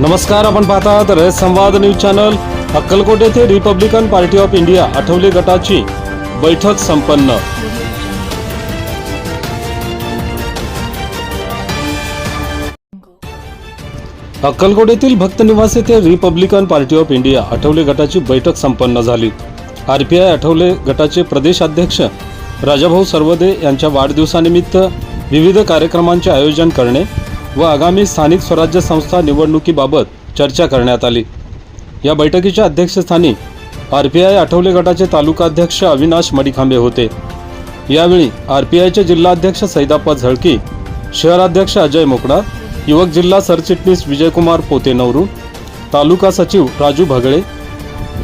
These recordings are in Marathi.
नमस्कार आपण पाहता आहात रयत संवाद न्यूज चॅनल अक्कलकोट येथे Republican Party of India Athawale गटाची बैठक संपन्न. अक्कलकोट येथील भक्त निवास येथे Republican Party of India Athawale गटाची बैठक संपन्न झाली. आरपीआय आठवले गटाचे प्रदेशाध्यक्ष राजाभाऊ सर्वदे यांच्या वाढदिवसानिमित्त विविध कार्यक्रमांचे आयोजन करणे व आगामी स्थानिक स्वराज्य संस्था निवडणुकीबाबत चर्चा करण्यात आली. या बैठकीच्या अध्यक्षस्थानी आर पी आय आठवले गटाचे तालुकाध्यक्ष अविनाश मडिखांबे होते. यावेळी आर पी आयचे जिल्हाध्यक्ष सैदाप्पा झळकी शहराध्यक्ष अजय मोकडा युवक जिल्हा सरचिटणीस विजयकुमार पोतेनवरू तालुका सचिव राजू भगळे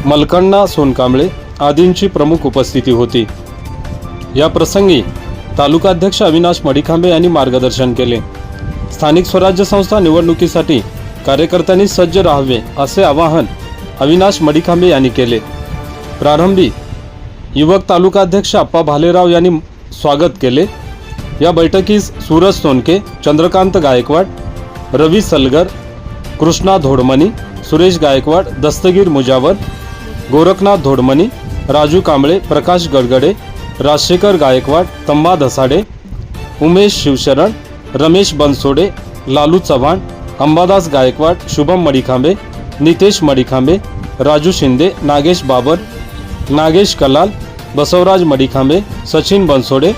मलकण्णा सोनकांबळे आदींची प्रमुख उपस्थिती होती. या प्रसंगी तालुकाध्यक्ष अविनाश मडिखांबे यांनी मार्गदर्शन केले. स्थानिक स्वराज्य संस्था निवडणुकीसाठी कार्यकर्त्यांनी सज्ज राहावे असे आवाहन अविनाश मडिकांबे यांनी केले. प्रारंभी युवक तालुकाध्यक्ष अप्पा भालेराव यांनी स्वागत केले. या बैठकीस सूरज सोनके चंद्रकांत गायकवाड रवी सलगर कृष्णा धोडमणी सुरेश गायकवाड दस्तगीर मुजावर गोरखनाथ धोडमणी राजू कांबळे प्रकाश गडगडे राजशेखर गायकवाड तंबा धसाडे उमेश शिवशरण रमेश बनसोडे लालू चव्हाण अंबादास गायकवाड शुभम मडिखांबे नितेश मडिखांबे राजू शिंदे नागेश बाबर नागेश कलाल बसवराज मडिखांबे सचिन बनसोडे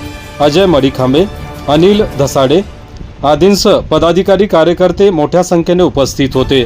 अजय मडिखांबे अनिल धसाडे आदींसह पदाधिकारी कार्यकर्ते मोठ्या संख्येने उपस्थित होते.